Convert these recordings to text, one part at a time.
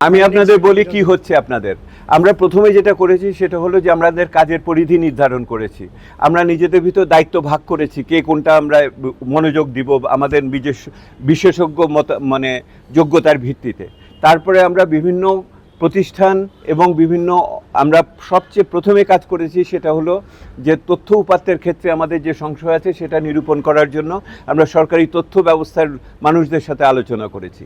আমি আপনাদের বলি কি হচ্ছে আপনাদের। আমরা প্রথমে যেটা করেছি সেটা হলো যে আমাদের কাজের পরিধি নির্ধারণ করেছি। আমরা নিজেদের ভিতর দায়িত্ব ভাগ করেছি কে কোনটা আমরা মনোযোগ দিব আমাদের বিশেষ- বিশেষজ্ঞ মত মানে যোগ্যতার ভিত্তিতে। তারপরে আমরা বিভিন্ন প্রতিষ্ঠান এবং বিভিন্ন আমরা সবচেয়ে প্রথমে কাজ করেছি সেটা হলো যে তথ্য উপাত্তের ক্ষেত্রে আমাদের যে সংশয় আছে সেটা নিরূপণ করার জন্য আমরা সরকারি তথ্য ব্যবস্থার মানুষদের সাথে আলোচনা করেছি।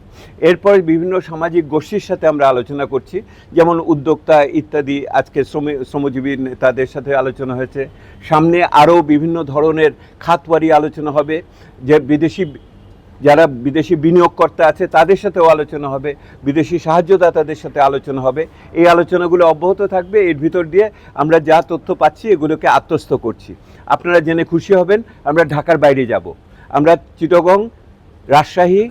এরপর বিভিন্ন সামাজিক গোষ্ঠীর সাথে আমরা আলোচনা করছি, যেমন উদ্যোক্তা ইত্যাদি, আজকে শ্রম, শ্রমজীবী নেতাদের সাথে আলোচনা হয়েছে। সামনে আরও বিভিন্ন ধরনের খাতওয়ারি আলোচনা হবে, যে বিদেশি যারা বিদেশি বিনিয়োগকর্তা আছে তাদের সাথেও আলোচনা হবে। বিদেশি সাহায্যদাতাদের সাথে আলোচনা হবে। এই আলোচনাগুলো অব্যাহত থাকবে। এর ভিতর দিয়ে আমরা যা তথ্য পাচ্ছি এগুলোকে আত্মস্থ করছি। আপনারা জেনে খুশি হবেন আমরা ঢাকার বাইরে যাব। আমরা চিটগং রাজশাহী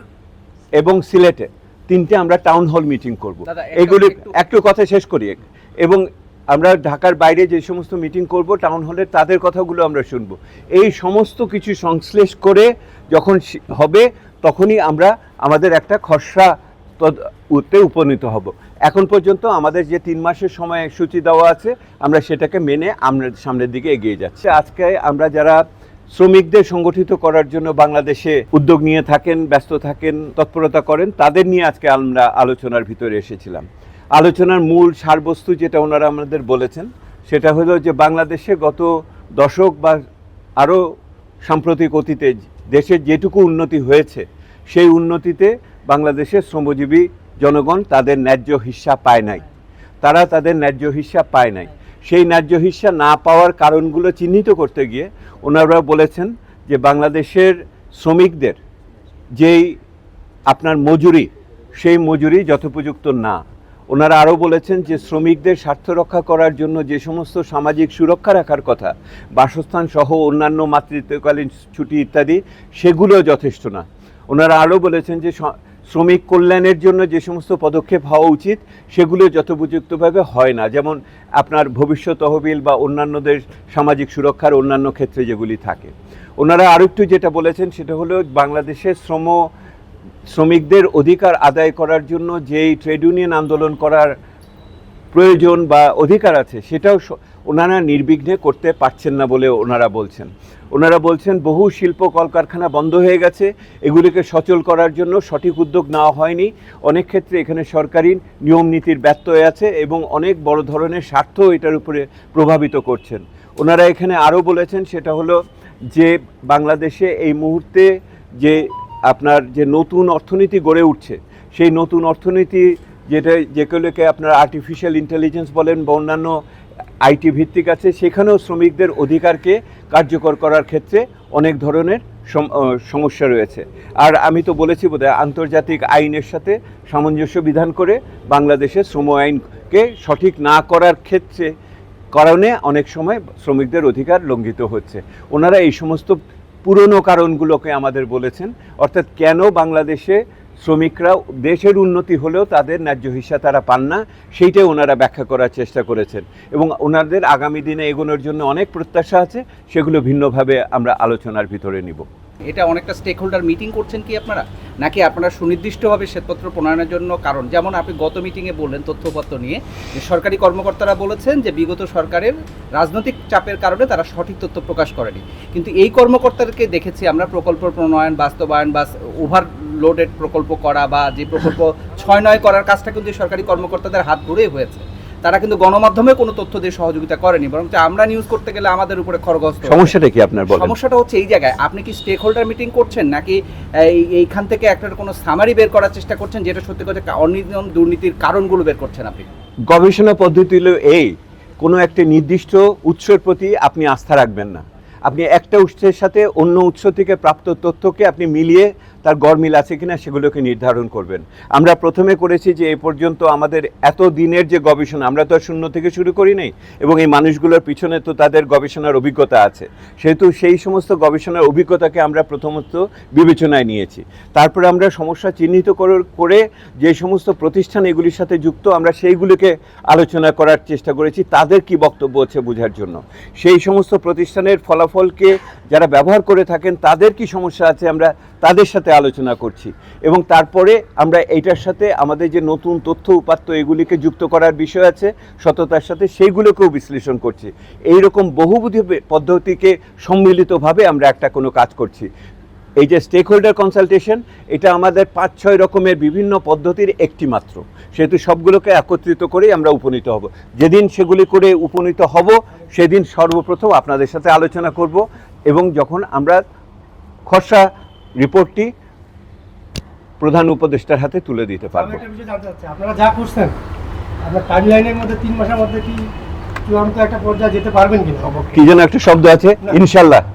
এবং সিলেটে তিনটে আমরা টাউন হল মিটিং করব। এগুলি একটু- একটু কথা শেষ করি। এবং আমরা ঢাকার বাইরে যে সমস্ত মিটিং করব টাউন হলে তাদের কথাগুলো আমরা শুনব। এই সমস্ত কিছু সংশ্লেষ করে যখন হবে, তখনই আমরা আমাদের একটা খসড়া উতে উপনীত হব। এখন পর্যন্ত আমাদের যে তিন মাসের সময় সূচি দেওয়া আছে, আমরা সেটাকে মেনে আমরা সামনের দিকে এগিয়ে যাচ্ছি। আজকে আমরা যারা শ্রমিকদের সংগঠিত করার জন্য বাংলাদেশে উদ্যোগ নিয়ে থাকেন, ব্যস্ত থাকেন, তৎপরতা করেন, তাদের নিয়ে আজকে আমরা আলোচনার ভিতরে এসেছিলাম। আলোচনার মূল সারবস্তু যেটা ওনারা আমাদের বলেছেন, সেটা হলো যে বাংলাদেশে গত দশক বা আরও সাম্প্রতিক অতীতে দেশের যেটুকু উন্নতি হয়েছে, সেই উন্নতিতে বাংলাদেশের শ্রমজীবী জনগণ তাদের ন্যায্য হিস্সা পায় নাই। তারা তাদের ন্যায্য হিস্সা পায় নাই। সেই ন্যায্য হিস্সা না পাওয়ার কারণগুলো চিহ্নিত করতে গিয়ে ওনারা বলেছেন যে বাংলাদেশের শ্রমিকদের যেই আপনার মজুরি, সেই মজুরি যথোপযুক্ত না। ওনারা আরও বলেছেন যে শ্রমিকদের স্বার্থ রক্ষা করার জন্য যে সমস্ত সামাজিক সুরক্ষা রাখার কথা, বাসস্থান সহ অন্যান্য মাতৃত্বকালীন ছুটি ইত্যাদি, সেগুলো যথেষ্ট না। ওনারা আরও বলেছেন যে শ্রমিক কল্যাণের জন্য যে সমস্ত পদক্ষেপ হওয়া উচিত, সেগুলো যথোপযুক্তভাবে হয় না। যেমন আপনার ভবিষ্যৎ তহবিল বা অন্যান্যদের সামাজিক সুরক্ষার অন্যান্য ক্ষেত্রে যেগুলি থাকে। ওনারা আরও একটু যেটা বলেছেন, সেটা হলো বাংলাদেশের শ্রম শ্রমিকদের অধিকার আদায় করার জন্য যেই ট্রেড ইউনিয়ন আন্দোলন করার প্রয়োজন বা অধিকার আছে, সেটাও ওনারা নির্বিঘ্নে করতে পারছেন না বলে ওনারা বলছেন। ওনারা বলছেন, বহু শিল্প কলকারখানা বন্ধ হয়ে গেছে, এগুলিকে সচল করার জন্য সঠিক উদ্যোগ নেওয়া হয়নি। অনেক ক্ষেত্রে এখানে সরকারি নিয়ম নীতির ব্যত্যয় আছে এবং অনেক বড় ধরনের স্বার্থ এটার উপরে প্রভাবিত করছেন। ওনারা এখানে আরও বলেছেন, সেটা হলো যে বাংলাদেশে এই মুহূর্তে যে আপনার যে নতুন অর্থনীতি গড়ে উঠছে, সেই নতুন অর্থনীতি যেটা যেগুলোকে আপনার আর্টিফিশিয়াল ইন্টেলিজেন্স বলেন বা অন্যান্য আইটি ভিত্তিক আছে, সেখানেও শ্রমিকদের অধিকারকে কার্যকর করার ক্ষেত্রে অনেক ধরনের সমস্যা রয়েছে। আর আমি তো বলেছি বোধহয়, আন্তর্জাতিক আইনের সাথে সামঞ্জস্য বিধান করে বাংলাদেশের শ্রম আইনকে সঠিক না করার ক্ষেত্রে কারণে অনেক সময় শ্রমিকদের অধিকার লঙ্ঘিত হচ্ছে। ওনারা এই সমস্ত পুরনো কারণগুলোকে আমাদের বলেছেন। অর্থাৎ কেন বাংলাদেশে শ্রমিকরা দেশের উন্নতি হলেও তাদের ন্যায্য হিসা তারা পান না, সেইটাই ওনারা ব্যাখ্যা করার চেষ্টা করেছেন। এবং ওনাদের আগামী দিনে এগোনোর জন্য অনেক প্রত্যাশা আছে, সেগুলো ভিন্নভাবে আমরা আলোচনার ভিতরে নিব। এটা অনেকটা স্টেক হোল্ডার মিটিং করছেন কি আপনারা? নাকি আপনারা সুনির্দিষ্টভাবে শ্বেতপত্র প্রণয়নের জন্য কারণ যেমন আপনি গত মিটিংয়ে বললেন তথ্যপত্র নিয়ে যে সরকারি কর্মকর্তারা বলেছেন যে বিগত সরকারের রাজনৈতিক চাপের কারণে তারা সঠিক তথ্য প্রকাশ করেনি। কিন্তু এই কর্মকর্তাদেরকে দেখেছি আমরা প্রকল্প প্রণয়ন বাস্তবায়ন বা ওভারলোডেড প্রকল্প করা বা যে প্রকল্প ছয় নয় করার কাজটা কিন্তু সরকারি কর্মকর্তাদের হাত ধরেই হয়েছে। তারা কিন্তু গণমাধ্যমে কোনো তথ্য দিয়ে সহযোগিতা করেনি বরং আমরা নিউজ করতে গেলে আমাদের উপরে খরগস্ত সমস্যাটা কি আপনার সমস্যাটা হচ্ছে এই জায়গায় আপনি কি স্টেক হোল্ডার মিটিং করছেন নাকি এইখান থেকে একটা কোনো সামারি বের করার চেষ্টা করছেন যেটা সত্যি কথা অনিয়ম দুর্নীতির কারণগুলো বের করছেন আপনি? গবেষণা পদ্ধতি হলো এই কোনো একটি নির্দিষ্ট উৎসের প্রতি আপনি আস্থা রাখবেন না। আপনি একটা উৎসের সাথে অন্য উৎস থেকে প্রাপ্ত তথ্যকে আপনি মিলিয়ে তার গড়মিল আছে কিনা সেগুলোকে নির্ধারণ করবেন। আমরা প্রথমে করেছি যে এ পর্যন্ত আমাদের এত দিনের যে গবেষণা, আমরা তো শূন্য থেকে শুরু করি নাই, এবং এই মানুষগুলোর পিছনে তো তাদের গবেষণার অভিজ্ঞতা আছে। সেহেতু সেই সমস্ত গবেষণার অভিজ্ঞতাকে আমরা প্রথমত বিবেচনায় নিয়েছি। তারপরে আমরা সমস্যা চিহ্নিত করে যে সমস্ত প্রতিষ্ঠান এগুলির সাথে যুক্ত, আমরা সেইগুলিকে আলোচনা করার চেষ্টা করেছি, তাদের কি বক্তব্য আছে বোঝার জন্য। সেই সমস্ত প্রতিষ্ঠানের ফলাফলকে যারা ব্যবহার করে থাকেন, তাদের কি সমস্যা আছে আমরা তাদের সাথে আলোচনা করছি। এবং তারপরে আমরা এইটার সাথে আমাদের যে নতুন তথ্য উপাত্ত এগুলিকে যুক্ত করার বিষয় আছে, সততার সাথে সেইগুলোকেও বিশ্লেষণ করছি। এই রকম বহুবিধ পদ্ধতিকে সম্মিলিতভাবে আমরা একটা কোনো কাজ করছি। এই যে স্টেক হোল্ডার কনসালটেশন এটা আমাদের পাঁচ, ছয় রকমের বিভিন্ন পদ্ধতির একটি মাত্র। সেহেতু সবগুলোকে একত্রিত করেই আমরা উপনীত হব। যেদিন সেগুলি করে উপনীত হব, সেদিন সর্বপ্রথম আপনাদের সাথে আলোচনা করব এবং যখন আমরা খসড়া রিপোর্টটি প্রধান উপদেষ্টার হাতে তুলে দিতে পারব। আপনারা যা করছেন আপনার টাইমলাইনের মধ্যে তিন মাসের মধ্যে কি চূড়ান্ত একটা পর্যায়ে যেতে পারবেন কিনা? কি যেন একটা শব্দ আছে ইনশাল্লাহ।